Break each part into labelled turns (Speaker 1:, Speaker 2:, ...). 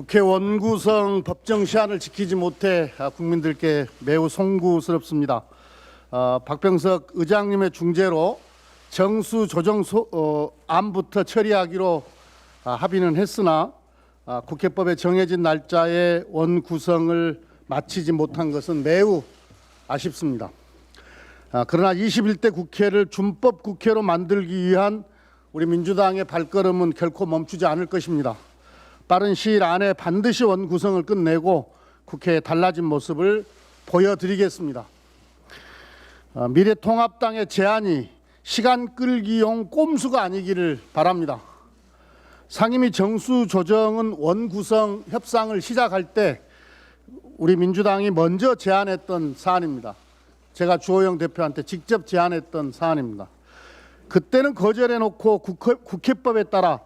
Speaker 1: 국회 원 구성 법정 시한을 지키지 못해 아, 국민들께 매우 송구스럽습니다. 어, 박병석 의장님의 중재로 정수 조정 소, 어, 안부터 처리하기로 아, 합의는 했으나 아, 국회법에 정해진 날짜에 원 구성을 마치지 못한 것은 매우 아쉽습니다. 아, 그러나 21대 국회를 준법 국회로 만들기 위한 우리 민주당의 발걸음은 결코 멈추지 않을 것입니다. 빠른 시일 안에 반드시 원 구성을 끝내고 국회의 달라진 모습을 보여드리겠습니다. 어, 미래통합당의 제안이 시간 끌기용 꼼수가 아니기를 바랍니다. 상임위 정수 조정은 원 구성 협상을 시작할 때 우리 민주당이 먼저 제안했던 사안입니다. 제가 주호영 대표한테 직접 제안했던 사안입니다. 그때는 거절해 놓고 국회, 국회법에 따라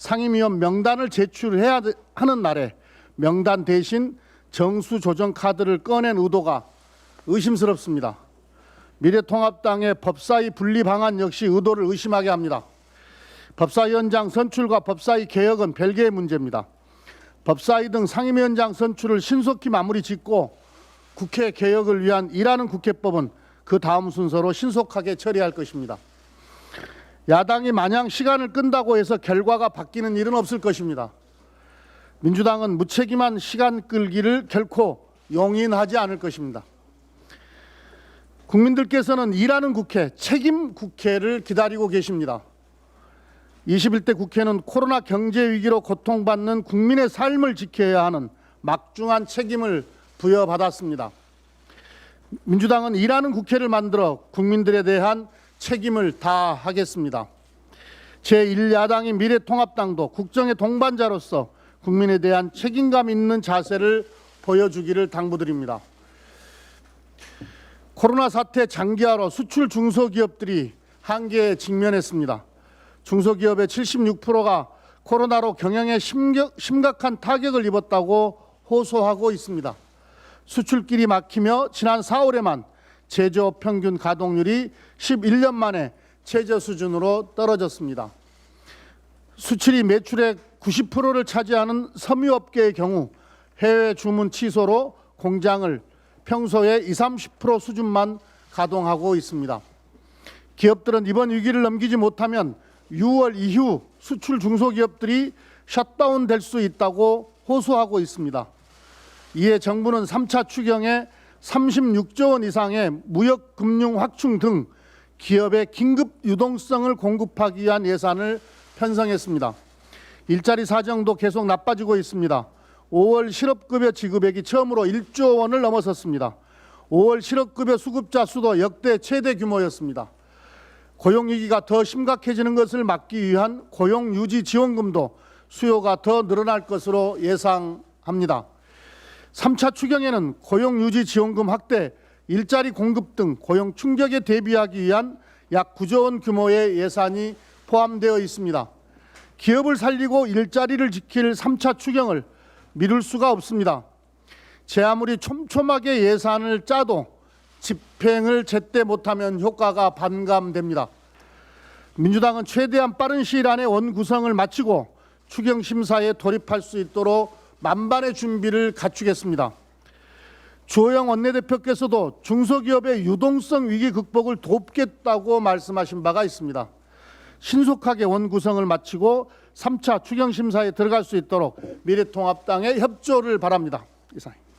Speaker 1: 상임위원 명단을 제출해야 되- 하는 날에 명단 대신 정수 조정 카드를 꺼낸 의도가 의심스럽습니다. 미래통합당의 법사위 분리 방안 역시 의도를 의심하게 합니다. 법사위원장 선출과 법사위 개혁은 별개의 문제입니다. 법사위 등 상임위원장 선출을 신속히 마무리 짓고 국회 개혁을 위한 일하는 국회법은 그 다음 순서로 신속하게 처리할 것입니다. 야당이 마냥 시간을 끈다고 해서 결과가 바뀌는 일은 없을 것입니다. 민주당은 무책임한 시간 끌기를 결코 용인하지 않을 것입니다. 국민들께서는 일하는 국회, 책임 국회를 기다리고 계십니다. 21대 국회는 코로나 경제 위기로 고통받는 국민의 삶을 지켜야 하는 막중한 책임을 부여받았습니다. 민주당은 일하는 국회를 만들어 국민들에 대한 책임을 다하겠습니다. 제1야당인 미래통합당도 국정의 동반자로서 국민에 대한 책임감 있는 자세를 보여주기를 당부드립니다. 코로나 사태 장기화로 수출 중소기업들이 한계에 직면했습니다. 중소기업의 76%가 코로나로 경영에 심각한 타격을 입었다고 호소하고 있습니다. 수출길이 막히며 지난 4월에만 제조업 평균 가동률이 11년 만에 최저 수준으로 떨어졌습니다. 수출이 매출의 90%를 차지하는 섬유업계의 경우 해외 주문 취소로 공장을 평소의 20, 30% 수준만 가동하고 있습니다. 기업들은 이번 위기를 넘기지 못하면 6월 이후 수출 중소기업들이 셧다운 될 수 있다고 호소하고 있습니다. 이에 정부는 3차 추경에 36조 원 이상의 무역 금융 확충 등 기업의 긴급 유동성을 공급하기 위한 예산을 편성했습니다. 일자리 사정도 계속 나빠지고 있습니다. 5월 실업급여 지급액이 처음으로 1조 원을 넘어섰습니다. 5월 실업급여 수급자 수도 역대 최대 규모였습니다. 고용위기가 더 심각해지는 것을 막기 위한 고용유지 지원금도 수요가 더 늘어날 것으로 예상합니다. 3차 추경에는 고용 유지 지원금 확대, 일자리 공급 등 고용 충격에 대비하기 위한 약 9조 원 규모의 예산이 포함되어 있습니다. 기업을 살리고 일자리를 지킬 3차 추경을 미룰 수가 없습니다. 제 아무리 촘촘하게 예산을 짜도 집행을 제때 못하면 효과가 반감됩니다. 민주당은 최대한 빠른 시일 안에 원 구성을 마치고 추경 심사에 돌입할 수 있도록 만반의 준비를 갖추겠습니다. 주호영 원내대표께서도 중소기업의 유동성 위기 극복을 돕겠다고 말씀하신 바가 있습니다. 신속하게 원 구성을 마치고 3차 추경 심사에 들어갈 수 있도록 미래통합당의 협조를 바랍니다. 이상입니다.